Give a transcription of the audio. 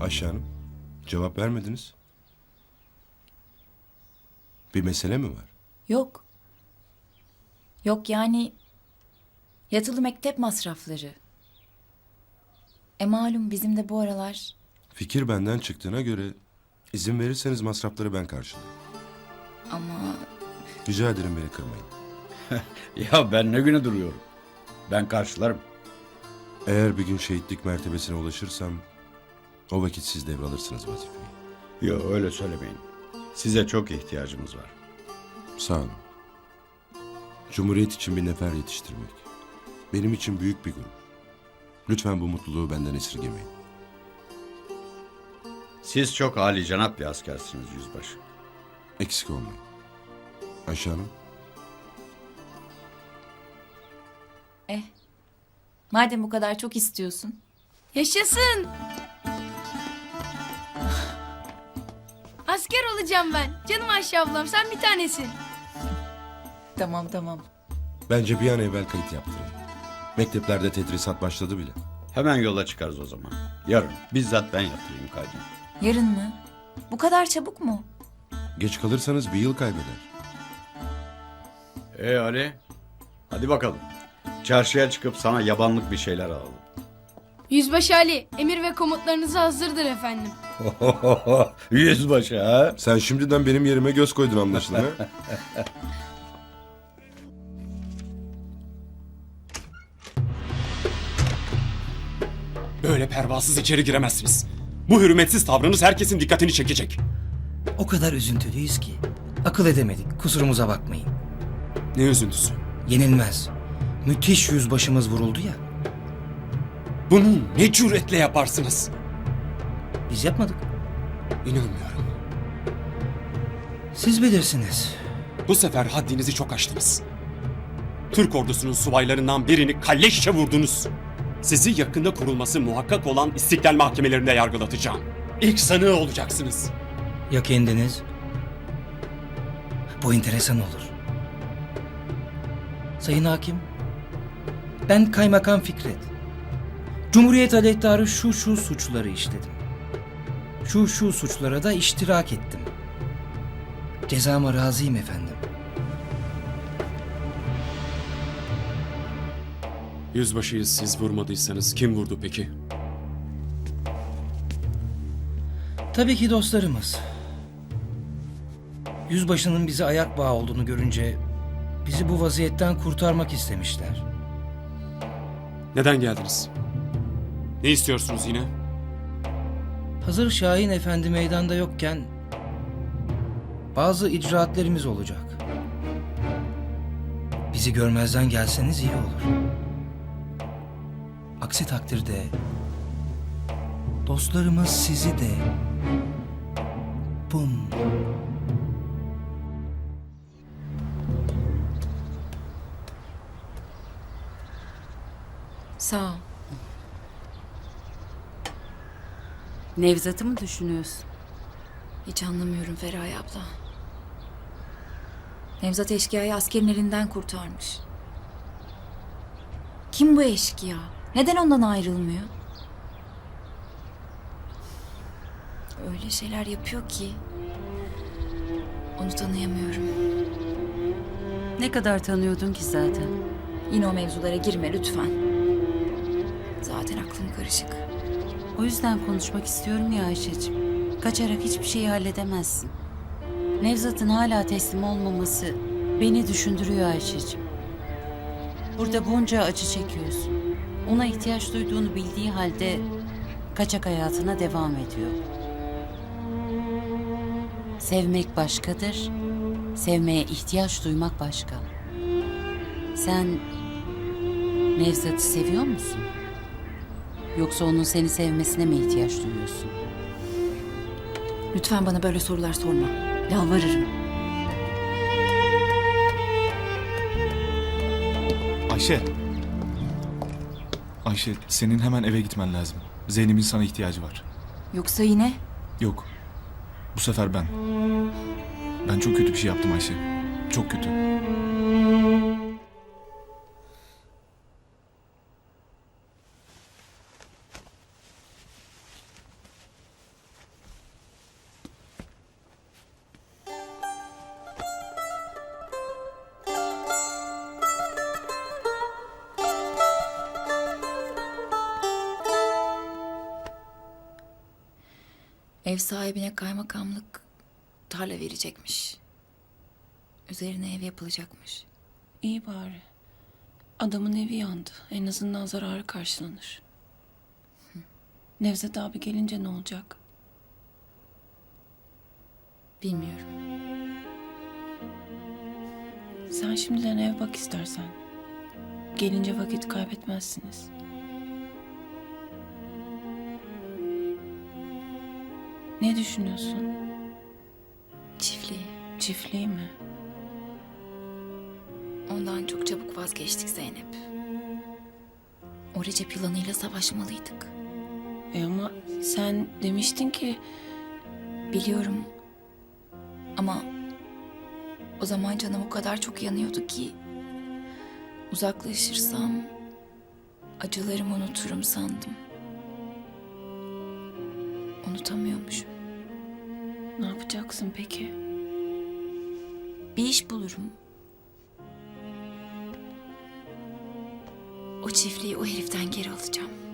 Ayşe Hanım, cevap vermediniz. Bir mesele mi var? Yok. Yok yani yatılı mektep masrafları. E malum bizim de bu aralar Fikir benden çıktığına göre izin verirseniz masrafları ben karşılarım. ama Rica ederim beni kırmayın. Ya ben ne güne duruyorum. Ben karşılarım. Eğer bir gün şehitlik mertebesine ulaşırsam o vakit siz devralırsınız vazifeyi. Yok öyle söylemeyin. Size çok ihtiyacımız var. Sağ olun. Cumhuriyet için bir nefer yetiştirmek. Benim için büyük bir gurur. Lütfen bu mutluluğu benden esirgemeyin. Siz çok âli cenap bir askersiniz yüzbaşı. Eksik olmayın. Ayşe Hanım, eh madem bu kadar çok istiyorsun. Yaşasın. Asker olacağım ben. Canım Ayşe ablam sen bir tanesin. Tamam tamam. bence bir an evvel kayıt yaptırın. Mekteplerde tedrisat başladı bile. Hemen yola çıkarız o zaman. Yarın bizzat ben yaptırayım kaydını. Yarın mı? Bu kadar çabuk mu? Geç kalırsanız bir yıl kaybeder. Ee Ali, hadi bakalım. Çarşıya çıkıp sana yabanlık bir şeyler alalım. Yüzbaşı Ali, emir ve komutlarınız hazırdır efendim. Yüzbaşı ha? Sen şimdiden benim yerime göz koydun anlaşılan ha? Böyle pervasız içeri giremezsiniz. Bu hürmetsiz tavrınız herkesin dikkatini çekecek. O kadar üzüntülüyüz ki. Akıl edemedik. Kusurumuza bakmayın. Ne üzüntüsü. Yenilmez. Müthiş yüzbaşımız vuruldu ya. Bunu ne cüretle yaparsınız? Biz yapmadık. İnanmıyorum. Siz bilirsiniz. Bu sefer haddinizi çok aştınız. Türk ordusunun subaylarından birini kalleşçe vurdunuz. Sizi yakında kurulması muhakkak olan istiklal mahkemelerinde yargılatacağım. İlk sanığı olacaksınız. Ya kendiniz? Bu enteresan olur. Sayın Hakim, ben Kaymakam Fikret. Cumhuriyet aleyhtarı şu şu suçları işledim. Şu şu suçlara da iştirak ettim. Cezama razıyım efendim. Yüzbaşıyız siz vurmadıysanız kim vurdu peki? Tabii ki dostlarımız. Yüzbaşının bize ayak bağı olduğunu görünce bizi bu vaziyetten kurtarmak istemişler. Neden geldiniz? Ne istiyorsunuz yine? Hazır Şahin Efendi meydanda yokken bazı icraatlerimiz olacak. Bizi görmezden gelseniz iyi olur. Aksi takdirde dostlarımız sizi de bum Sağ ol. Nevzat'ı mı düşünüyorsun? Hiç anlamıyorum Feraye abla. Nevzat eşkıyayı askerin elinden kurtarmış. Kim bu eşkıya? Neden ondan ayrılmıyor? Öyle şeyler yapıyor ki onu tanıyamıyorum. Ne kadar tanıyordun ki zaten? Yine o mevzulara girme lütfen. Zaten aklım karışık. O yüzden konuşmak istiyorum ya Ayşe'cim. Kaçarak hiçbir şeyi halledemezsin. Nevzat'ın hala teslim olmaması beni düşündürüyor Ayşe'cim. Burada bunca acı çekiyorsun. Ona ihtiyaç duyduğunu bildiği halde kaçak hayatına devam ediyor. Sevmek başkadır, sevmeye ihtiyaç duymak başka. Sen Nevzat'ı seviyor musun? Yoksa onun seni sevmesine mi ihtiyaç duyuyorsun? Lütfen bana böyle sorular sorma. Yalvarırım. Ayşe. Ayşe senin hemen eve gitmen lazım. Zeynep'in sana ihtiyacı var. Yoksa yine Yok. Bu sefer ben. Ben çok kötü bir şey yaptım Ayşe. Çok kötü. Ev sahibine kaymakamlık tarla verecekmiş. Üzerine ev yapılacakmış. İyi bari. Adamın evi yandı. En azından zararı karşılanır. Nevzat abi gelince ne olacak? Bilmiyorum. Sen şimdiden ev bak istersen. Gelince vakit kaybetmezsiniz. Ne düşünüyorsun? Çiftliği. Çiftliği mi? Ondan çok çabuk vazgeçtik Zeynep. O Recep yılanıyla savaşmalıydık. E ama sen demiştin ki Biliyorum. Ama o zaman canım o kadar çok yanıyordu ki uzaklaşırsam acılarımı unuturum sandım. Unutamıyormuşum. Yapacaksın peki? Bir iş bulurum. O çiftliği o heriften geri alacağım.